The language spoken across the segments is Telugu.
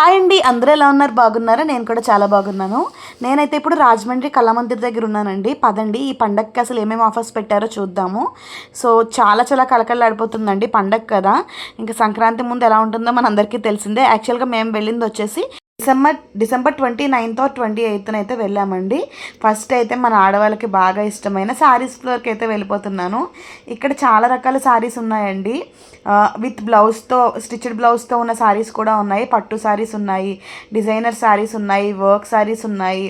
హాయ్ అండి అందరూ ఎలా ఉన్నారు? బాగున్నారా? నేను కూడా చాలా బాగున్నాను. నేనైతే ఇప్పుడు రాజమండ్రి కళామందిర్ దగ్గర ఉన్నానండి. పదండి ఈ పండగకి అసలు ఏమేమి ఆఫర్స్ పెట్టారో చూద్దాము. సో చాలా చాలా కలకలాడిపోతుందండి పండగ కదా. ఇంకా సంక్రాంతి ముందు ఎలా ఉంటుందో మన అందరికీ తెలిసిందే యాక్చువల్గా మేము వెళ్ళింది వచ్చేసి December December twenty ninth twenty ఎయిత్న అయితే వెళ్ళామండి. ఫస్ట్ అయితే మన ఆడవాళ్ళకి బాగా ఇష్టమైన శారీస్ ఫ్లోర్కి అయితే వెళ్ళిపోతున్నాను. ఇక్కడ చాలా రకాల శారీస్ ఉన్నాయండి. విత్ బ్లౌజ్తో స్టిచ్డ్ బ్లౌజ్తో ఉన్న శారీస్ కూడా ఉన్నాయి. పట్టు శారీస్ ఉన్నాయి డిజైనర్ శారీస్ ఉన్నాయి వర్క్ శారీస్ ఉన్నాయి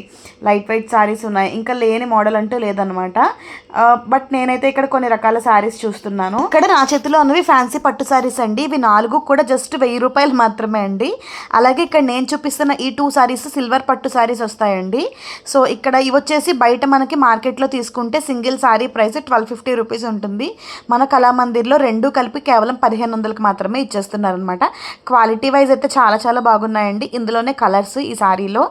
లైట్ వెయిట్ శారీస్ ఉన్నాయి. ఇంకా లేని మోడల్ అంటూ లేదనమాట బట్ నేనైతే ఇక్కడ కొన్ని రకాల శారీస్ చూస్తున్నాను. ఇక్కడ నా చేతిలో ఉన్నవి ఫ్యాన్సీ పట్టు శారీస్ అండి. ఇవి నాలుగు కూడా జస్ట్ వెయ్యి రూపాయలు మాత్రమే అండి. అలాగే ఇక్కడ నేను చూపిస్తున్న ఈ టూ శారీస్ సిల్వర్ పట్టు శారీస్ వస్తాయండి. సో ఇక్కడ ఇవి వచ్చేసి బయట మనకి మార్కెట్లో తీసుకుంటే single sari price twelve fifty rupees ఉంటుంది. మన కళామందిర్లో రెండు కలిపి కేవలం పదిహేను వందలకు మాత్రమే ఇచ్చేస్తున్నారనమాట క్వాలిటీ వైజ్ అయితే చాలా చాలా బాగున్నాయండి. ఇందులోనే కలర్స్ ఈ శారీలో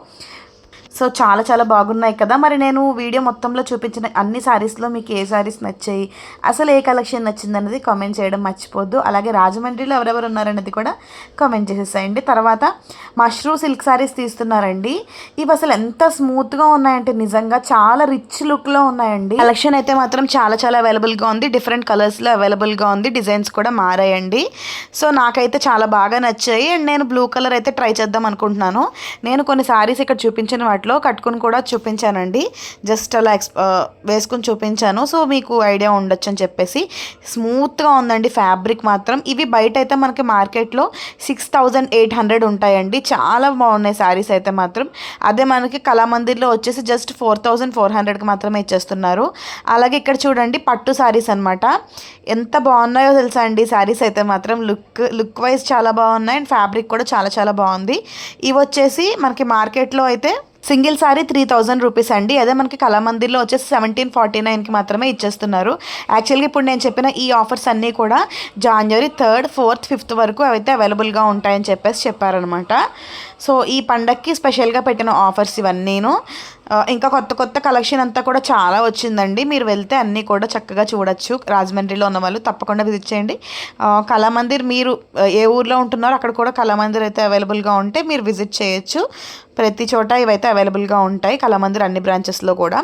సో చాలా చాలా బాగున్నాయి కదా. మరి నేను వీడియో మొత్తంలో చూపించిన అన్ని శారీస్లో మీకు ఏ శారీస్ నచ్చాయి అసలు ఏ కలెక్షన్ నచ్చింది అనేది కామెంట్ చేయడం మర్చిపోద్దు. అలాగే రాజమండ్రిలో ఎవరెవరు ఉన్నారనేది కూడా కామెంట్ చేసేసాయండి. తర్వాత మష్రూమ్ సిల్క్ శారీస్ తీస్తున్నారండి. ఇవి అసలు ఎంత స్మూత్గా ఉన్నాయంటే నిజంగా చాలా రిచ్ లుక్లో ఉన్నాయండి. కలెక్షన్ అయితే మాత్రం చాలా చాలా అవైలబుల్గా ఉంది. డిఫరెంట్ కలర్స్లో అవైలబుల్గా ఉంది. డిజైన్స్ కూడా మారాయండి. సో నాకైతే చాలా బాగా నచ్చాయి. అండ్ నేను బ్లూ కలర్ అయితే ట్రై చేద్దాం అనుకుంటున్నాను. నేను కొన్ని శారీస్ ఇక్కడ చూపించిన వాటిలో కట్టుకుని కూడా చూపించానండి. జస్ట్ అలా ఎక్స్ వేసుకుని చూపించాను. సో మీకు ఐడియా ఉండొచ్చు అని చెప్పేసి స్మూత్గా ఉందండి ఫ్యాబ్రిక్ మాత్రం. ఇవి బయట అయితే మనకి మార్కెట్లో సిక్స్ థౌజండ్ ఎయిట్ హండ్రెడ్ ఉంటాయండి. చాలా బాగున్నాయి శారీస్ అయితే మాత్రం. అదే మనకి కళామందిర్లో వచ్చేసి జస్ట్ ఫోర్ థౌజండ్ ఫోర్ హండ్రెడ్కి మాత్రమే ఇచ్చేస్తున్నారు. అలాగే ఇక్కడ చూడండి పట్టు శారీస్ అనమాట ఎంత బాగున్నాయో తెలుసా అండి శారీస్ అయితే మాత్రం. లుక్ లుక్ వైజ్ చాలా బాగున్నాయి అండ్ ఫ్యాబ్రిక్ కూడా చాలా చాలా బాగుంది. ఇవి వచ్చేసి మనకి మార్కెట్లో అయితే single sari three thousand rupees అండి. అదే మనకి కళామందిర్లో వచ్చేసి సెవెంటీన్ ఫార్టీ నైన్కి మాత్రమే ఇచ్చేస్తున్నారు. యాక్చువల్గా ఇప్పుడు నేను చెప్పిన ఈ ఆఫర్స్ అన్నీ కూడా జనవరి థర్డ్ ఫోర్త్ ఫిఫ్త్ వరకు అయితే అవైలబుల్గా ఉంటాయని చెప్పేసి చెప్పారనమాట సో ఈ పండక్కి స్పెషల్గా పెట్టిన ఆఫర్స్ ఇవన్నీను. ఇంకా కొత్త కొత్త కలెక్షన్ అంతా కూడా చాలా వచ్చిందండి. మీరు వెళ్తే అన్నీ కూడా చక్కగా చూడొచ్చు. రాజమండ్రిలో ఉన్న వాళ్ళు తప్పకుండా విజిట్ చేయండి. కళామందిర్ మీరు ఏ ఊర్లో ఉంటున్నారో అక్కడ కూడా కళామందిర్ అయితే అవైలబుల్గా ఉంటే మీరు విజిట్ చేయొచ్చు. ప్రతి చోట ఇవైతే అవైలబుల్గా ఉంటాయి. కళామందిర్ అన్ని బ్రాంచెస్లో కూడా.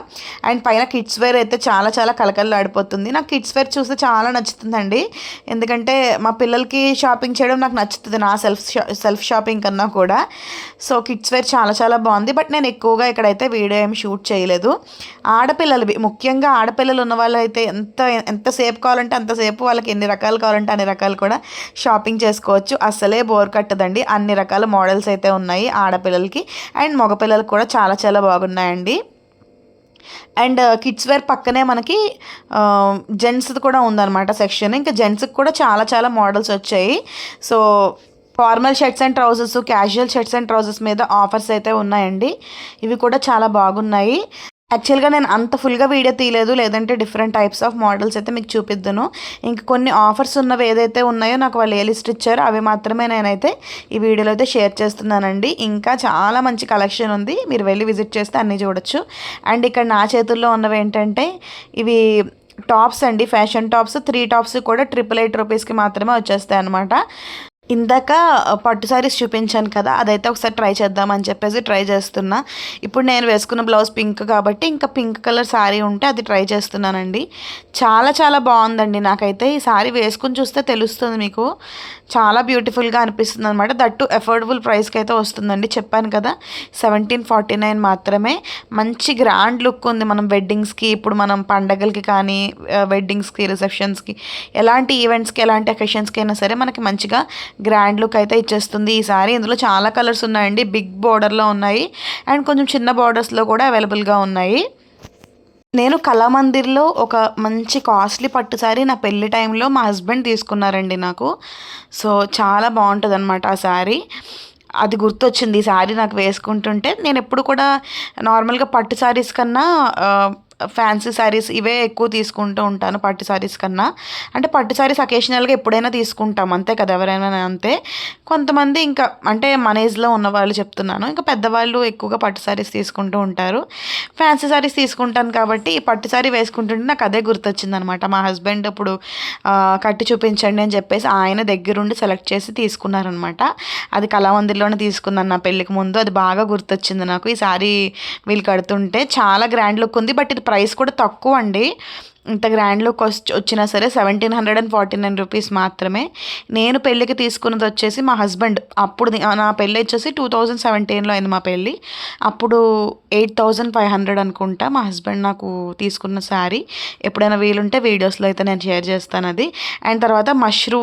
అండ్ పైన కిడ్స్ వేర్ అయితే చాలా చాలా కలకల్లో ఆడిపోతుంది నాకు కిడ్స్ వేర్ చూస్తే చాలా నచ్చుతుందండి. ఎందుకంటే మా పిల్లలకి షాపింగ్ చేయడం నాకు నచ్చుతుంది. నా సెల్ఫ్ సెల్ఫ్ షాపింగ్ కన్నా కూడా. సో కిడ్స్ వేర్ చాలా చాలా బాగుంది. బట్ నేను ఎక్కువగా ఇక్కడైతే వీడియో ఏమి షూట్ చేయలేదు. ఆడపిల్లలు ముఖ్యంగా ఆడపిల్లలు ఉన్న వాళ్ళు అయితే ఎంత ఎంతసేపు కావాలంటే అంతసేపు వాళ్ళకి ఎన్ని రకాలు కావాలంటే అన్ని రకాలు కూడా షాపింగ్ చేసుకోవచ్చు. అసలే బోర్ కట్టదండి. అన్ని రకాల మోడల్స్ అయితే ఉన్నాయి ఆడపిల్లలకి. అండ్ మగపిల్లలు కూడా చాలా చాలా బాగున్నాయండి. అండ్ uh, కిడ్స్ వేర్ పక్కనే మనకి uh, జెంట్స్ది కూడా ఉందన్నమాట సెక్షన్ ఇంకా జెంట్స్కి కూడా చాలా చాలా మోడల్స్ వచ్చాయి. So formal shirts and trousers casual shirts and trousers మీద ఆఫర్స్ అయితే ఉన్నాయండి. ఇవి కూడా చాలా బాగున్నాయి. యాక్చువల్గా నేను అంత ఫుల్గా వీడియో తీయలేదు. లేదంటే డిఫరెంట్ టైప్స్ ఆఫ్ మోడల్స్ అయితే మీకు చూపిద్దును. ఇంక కొన్ని ఆఫర్స్ ఉన్నవి ఏదైతే ఉన్నాయో నాకు వాళ్ళు ఏ లిస్ట్ ఇచ్చారో అవి మాత్రమే నేనైతే ఈ వీడియోలో అయితే షేర్ చేస్తున్నానండి. ఇంకా చాలా మంచి కలెక్షన్ ఉంది. మీరు వెళ్ళి విజిట్ చేస్తే అన్నీ చూడొచ్చు. అండ్ ఇక్కడ నా చేతుల్లో ఉన్నవి ఏంటంటే ఇవి టాప్స్ అండి. ఫ్యాషన్ టాప్స్ త్రీ టాప్స్ కూడా ట్రిపుల్ ఎయిట్ రూపీస్కి మాత్రమే వచ్చేస్తాయి అనమాట ఇందాక పట్టు సారీస్ చూపించాను కదా అదైతే ఒకసారి ట్రై చేద్దామని చెప్పేసి ట్రై చేస్తున్నా. ఇప్పుడు నేను వేసుకున్న బ్లౌజ్ పింక్ కాబట్టి ఇంకా పింక్ కలర్ శారీ ఉంటే అది ట్రై చేస్తున్నానండి. చాలా చాలా బాగుందండి నాకైతే ఈ శారీ వేసుకుని చూస్తే తెలుస్తుంది మీకు. చాలా బ్యూటిఫుల్గా అనిపిస్తుంది అనమాట దట్టు అఫోర్డబుల్ ప్రైస్కి అయితే వస్తుందండి. చెప్పాను కదా సెవెంటీన్ ఫార్టీ నైన్ మాత్రమే. మంచి గ్రాండ్ లుక్ ఉంది మనం వెడ్డింగ్స్కి ఇప్పుడు మనం పండగలకి కానీ వెడ్డింగ్స్కి రిసెప్షన్స్కి ఎలాంటి ఈవెంట్స్కి ఎలాంటి అకేషన్స్కి అయినా సరే మనకి మంచిగా గ్రాండ్ లుక్ అయితే ఇచ్చేస్తుంది. ఈసారి ఇందులో చాలా కలర్స్ ఉన్నాయండి. బిగ్ బార్డర్లో ఉన్నాయి. అండ్ కొంచెం చిన్న బార్డర్స్లో కూడా అవైలబుల్గా ఉన్నాయి. నేను కళామందిర్లో ఒక మంచి కాస్ట్లీ పట్టు శారీ నా పెళ్ళి టైంలో మా హస్బెండ్ తీసుకున్నారండి నాకు. సో చాలా బాగుంటుంది అనమాట ఆ శారీ. అది గుర్తొచ్చింది ఈ శారీ నాకు వేసుకుంటుంటే. నేను ఎప్పుడు కూడా నార్మల్గా పట్టు శారీస్ కన్నా ఫ్యాన్సీ శారీస్ ఇవే ఎక్కువ తీసుకుంటూ ఉంటాను పట్టు శారీస్ కన్నా. అంటే పట్టు శారీస్ అకేషనల్గా ఎప్పుడైనా తీసుకుంటాం అంతే కదా ఎవరైనా అంతే. కొంతమంది ఇంకా అంటే మన ఏజ్లో ఉన్న వాళ్ళు చెప్తున్నాను ఇంకా పెద్దవాళ్ళు ఎక్కువగా పట్టు శారీస్ తీసుకుంటూ ఉంటారు. ఫ్యాన్సీ శారీస్ తీసుకుంటాను కాబట్టి ఈ పట్టు శారీ వేసుకుంటుంటే నాకు అదే గుర్తొచ్చింది అనమాట మా హస్బెండ్ ఇప్పుడు కట్టి చూపించండి అని చెప్పేసి ఆయన దగ్గరుండి సెలెక్ట్ చేసి తీసుకున్నారనమాట. అది కళామందిర్లోనే తీసుకున్నాను నా పెళ్ళికి ముందు అది బాగా గుర్తొచ్చింది నాకు. ఈ శారీ వీళ్ళు కడుతుంటే చాలా గ్రాండ్ లుక్ ఉంది బట్ ఇది ప్రైస్ కూడా తక్కువ అండి ఇంత గ్రాండ్లో లుక్ వచ్చినా సరే seventeen hundred and forty nine rupees మాత్రమే. నేను పెళ్ళికి తీసుకున్నది వచ్చేసి మా హస్బెండ్ అప్పుడు నా పెళ్ళి వచ్చేసి టూ థౌజండ్ సెవెంటీన్లో అయింది మా పెళ్ళి. అప్పుడు ఎయిట్ థౌజండ్ ఫైవ్ హండ్రెడ్ అనుకుంటా మా హస్బెండ్ నాకు తీసుకున్న శారీ ఎప్పుడైనా వీలుంటే వీడియోస్లో అయితే నేను షేర్ చేస్తాను అది. అండ్ తర్వాత మష్రూ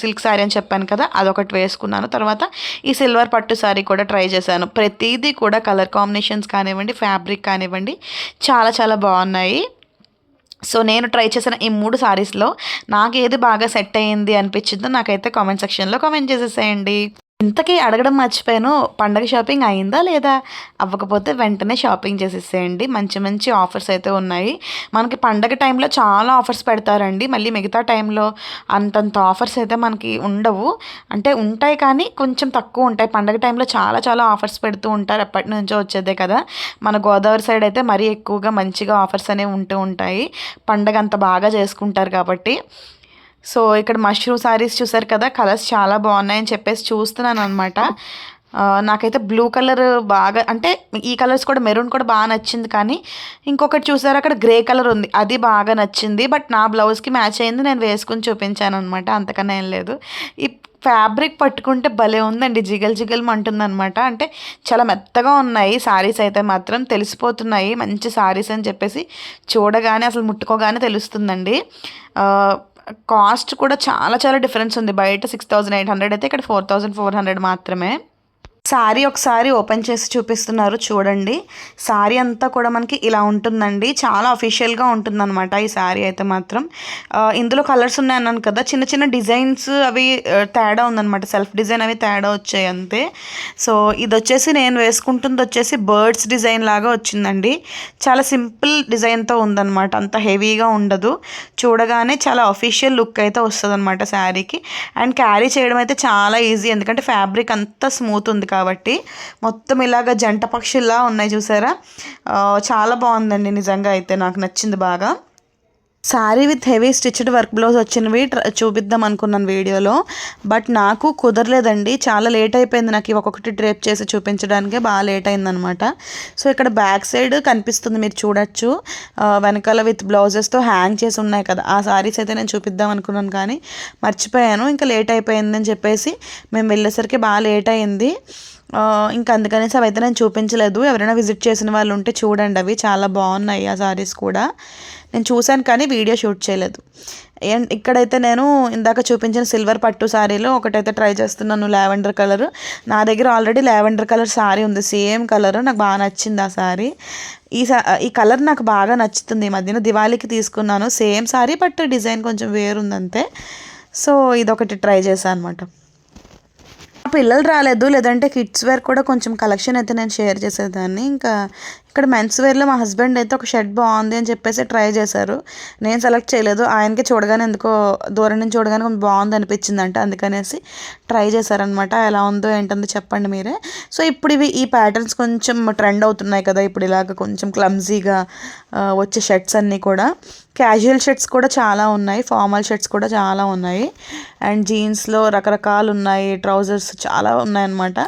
సిల్క్ శారీ అని చెప్పాను కదా అదొకటి వేసుకున్నాను. తర్వాత ఈ సిల్వర్ పట్టు శారీ కూడా ట్రై చేశాను. ప్రతిదీ కూడా కలర్ కాంబినేషన్స్ కానివ్వండి ఫ్యాబ్రిక్ కానివ్వండి చాలా చాలా బాగున్నాయి. సో నేను ట్రై చేసిన ఈ మూడు సారీస్లో నాకు ఏది బాగా సెట్ అయ్యింది అనిపించిందో నాకైతే కామెంట్ సెక్షన్లో కామెంట్ చేసేసేయండి. ఇంతకీ అడగడం మర్చిపోయాను. పండగ షాపింగ్ అయిందా లేదా? అవ్వకపోతే వెంటనే షాపింగ్ చేసేసేయండి. మంచి మంచి ఆఫర్స్ అయితే ఉన్నాయి. మనకి పండగ టైంలో చాలా ఆఫర్స్ పెడతారండి. మళ్ళీ మిగతా టైంలో అంతంత ఆఫర్స్ అయితే మనకి ఉండవు. అంటే ఉంటాయి కానీ కొంచెం తక్కువ ఉంటాయి. పండగ టైంలో చాలా చాలా ఆఫర్స్ పెడుతూ ఉంటారు. ఎప్పటి నుంచో వచ్చేదే కదా. మన గోదావరి సైడ్ అయితే మరీ ఎక్కువగా మంచిగా ఆఫర్స్ అనేవి ఉంటూ ఉంటాయి. పండగ అంత బాగా చేసుకుంటారు కాబట్టి. సో ఇక్కడ మష్రూమ్ శారీస్ చూసారు కదా కలర్స్ చాలా బాగున్నాయని చెప్పేసి చూస్తున్నాను అనమాట నాకైతే బ్లూ కలర్ బాగా అంటే ఈ కలర్స్ కూడా మెరూన్ కూడా బాగా నచ్చింది కానీ ఇంకొకటి చూసారు అక్కడ గ్రే కలర్ ఉంది. అది బాగా నచ్చింది బట్ నా బ్లౌజ్కి మ్యాచ్ అయింది నేను వేసుకుని చూపించాను అనమాట అంతకన్నా ఏం లేదు. ఈ ఫ్యాబ్రిక్ పట్టుకుంటే భలే ఉందండి జిగల్ జిగల్ అంటుందన్నమాట అంటే చాలా మెత్తగా ఉన్నాయి శారీస్ అయితే మాత్రం తెలిసిపోతున్నాయి మంచి శారీస్ అని చెప్పేసి చూడగానే అసలు ముట్టుకోగానే తెలుస్తుందండి. కాస్ట్ కూడా చాలా చాలా డిఫరెన్స్ ఉంది. బయట సిక్స్ థౌజండ్ ఎయిట్ హండ్రెడ్ అయితే ఇక్కడ ఫోర్ థౌజండ్ ఫోర్ హండ్రెడ్ మాత్రమే. శారీ ఒకసారి ఓపెన్ చేసి చూపిస్తున్నారు చూడండి. శారీ అంతా కూడా మనకి ఇలా ఉంటుందండి. చాలా అఫీషియల్గా ఉంటుందన్నమాట ఈ శారీ అయితే మాత్రం. ఇందులో కలర్స్ ఉన్నాయన్నాను కదా చిన్న చిన్న డిజైన్స్ అవి తేడా ఉందన్నమాట. సెల్ఫ్ డిజైన్ అవి తేడా వచ్చాయి అంతే. సో ఇది వచ్చేసి నేను వేసుకుంటుంది వచ్చేసి బర్డ్స్ డిజైన్ లాగా వచ్చిందండి. చాలా సింపుల్ డిజైన్తో ఉందన్నమాట. అంత హెవీగా ఉండదు. చూడగానే చాలా అఫీషియల్ లుక్ అయితే వస్తుంది అనమాట శారీకి అండ్ క్యారీ చేయడం అయితే చాలా ఈజీ ఎందుకంటే ఫ్యాబ్రిక్ అంతా స్మూత్ ఉంది కాబట్టి మొత్తం ఇలాగ జంట పక్షుల్లా ఉన్నాయి చూసారా? చాలా బాగుందండి నిజంగా అయితే నాకు నచ్చింది బాగా. Sari with heavy stitched work blouse వచ్చినవి చూపిద్దాం అనుకున్నాను వీడియోలో. బట్ నాకు కుదరలేదండి. చాలా లేట్ అయిపోయింది నాకు ఒక్కొక్కటి డ్రేప్ చేసి చూపించడానికే బాగా లేట్ అయిందనమాట. సో ఇక్కడ బ్యాక్ సైడ్ కనిపిస్తుంది మీరు చూడొచ్చు. వెనకాల విత్ బ్లౌజెస్తో హ్యాంగ్ చేసి ఉన్నాయి కదా. ఆ శారీస్ అయితే నేను చూపిద్దాం అనుకున్నాను కానీ మర్చిపోయాను. ఇంకా లేట్ అయిపోయిందని చెప్పేసి మేము వెళ్ళేసరికి బాగా లేట్ అయింది. ఇంకా అందుకనేసి అవి అయితే నేను చూపించలేదు. ఎవరైనా విజిట్ చేసిన వాళ్ళు ఉంటే చూడండి అవి. చాలా బాగున్నాయి ఆ సారీస్ కూడా. నేను చూశాను కానీ వీడియో షూట్ చేయలేదు. అండ్ ఇక్కడైతే నేను ఇందాక చూపించిన సిల్వర్ పట్టు శారీలో ఒకటైతే ట్రై చేస్తున్నాను లావెండర్ కలర్. నా దగ్గర ఆల్రెడీ లావెండర్ కలర్ శారీ ఉంది సేమ్ కలర్. నాకు బాగా నచ్చింది ఆ శారీ ఈ ఈ కలర్ నాకు బాగా నచ్చుతుంది. ఈ మధ్యన దివాళీకి తీసుకున్నాను సేమ్ శారీ బట్ డిజైన్ కొంచెం వేరుందంతే. సో ఇదొకటి ట్రై చేశాను అనమాట పిల్లలు రాలేదు లేదంటే కిడ్స్ వేర్ కూడా కొంచెం కలెక్షన్ అయితే నేను షేర్ చేసేదాన్ని. ఇంకా ఇక్కడ మెన్స్ వేర్లో మా హస్బెండ్ అయితే ఒక షర్ట్ బాగుంది అని చెప్పేసి ట్రై చేశారు. నేను సెలెక్ట్ చేయలేదు. ఆయనకి చూడగానే ఎందుకో దూరం నుంచి చూడగానే కొంచెం బాగుంది అనిపించింది అంటే అందుకనేసి ట్రై చేశారనమాట ఎలా ఉందో ఏంటందో చెప్పండి మీరే. సో ఇప్పుడు ఇవి ఈ ప్యాటర్న్స్ కొంచెం ట్రెండ్ అవుతున్నాయి కదా. ఇప్పుడు ఇలాగ కొంచెం క్లమ్జీగా వచ్చే షర్ట్స్ అన్నీ కూడా. క్యాజువల్ షర్ట్స్ కూడా చాలా ఉన్నాయి. ఫార్మల్ షర్ట్స్ కూడా చాలా ఉన్నాయి. అండ్ జీన్స్లో రకరకాలు ఉన్నాయి. ట్రౌజర్స్ చాలా ఉన్నాయన్నమాట.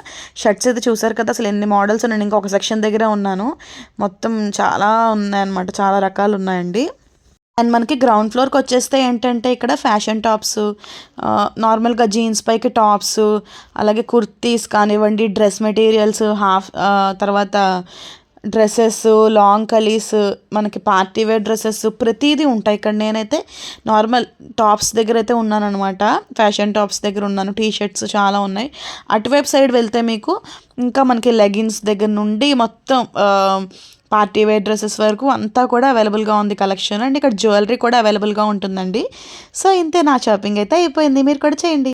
షర్ట్స్ అయితే చూసారు కదా. అసలు ఎన్ని మోడల్స్ నేను ఇంకొక సెక్షన్ దగ్గరే ఉన్నాను. మొత్తం చాలా ఉన్నాయన్నమాట చాలా రకాలు ఉన్నాయండి. అండ్ మనకి గ్రౌండ్ ఫ్లోర్కి వచ్చేస్తే ఏంటంటే ఇక్కడ ఫ్యాషన్ టాప్స్ నార్మల్గా జీన్స్ పైకి టాప్స్ అలాగే కుర్తీస్ కానివ్వండి డ్రెస్ మెటీరియల్స్ హాఫ్ తర్వాత డ్రెస్సెస్ లాంగ్ కలీస్ మనకి పార్టీ వేర్ డ్రెస్సెస్ ప్రతిదీ ఉంటాయి. ఇక్కడ నేనైతే నార్మల్ టాప్స్ దగ్గర అయితే ఉన్నాను అనమాట ఫ్యాషన్ టాప్స్ దగ్గర ఉన్నాను. టీ షర్ట్స్ చాలా ఉన్నాయి. అటువైపు సైడ్ వెళ్తే మీకు ఇంకా మనకి లెగిన్స్ దగ్గర నుండి మొత్తం పార్టీ వేర్ డ్రెస్సెస్ వరకు అంతా కూడా అవైలబుల్గా ఉంది కలెక్షన్. అండ్ ఇక్కడ జ్యువెలరీ కూడా అవైలబుల్గా ఉంటుందండి. సో ఇంతే నా షాపింగ్ అయితే అయిపోయింది. మీరు కూడా చేయండి.